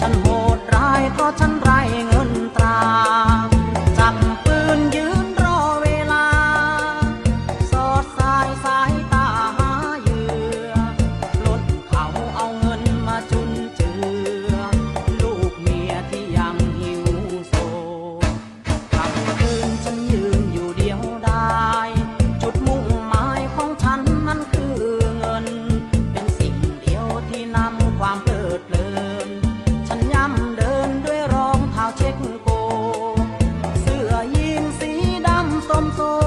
ฉันโหดร้ายเพราะฉัน 工作。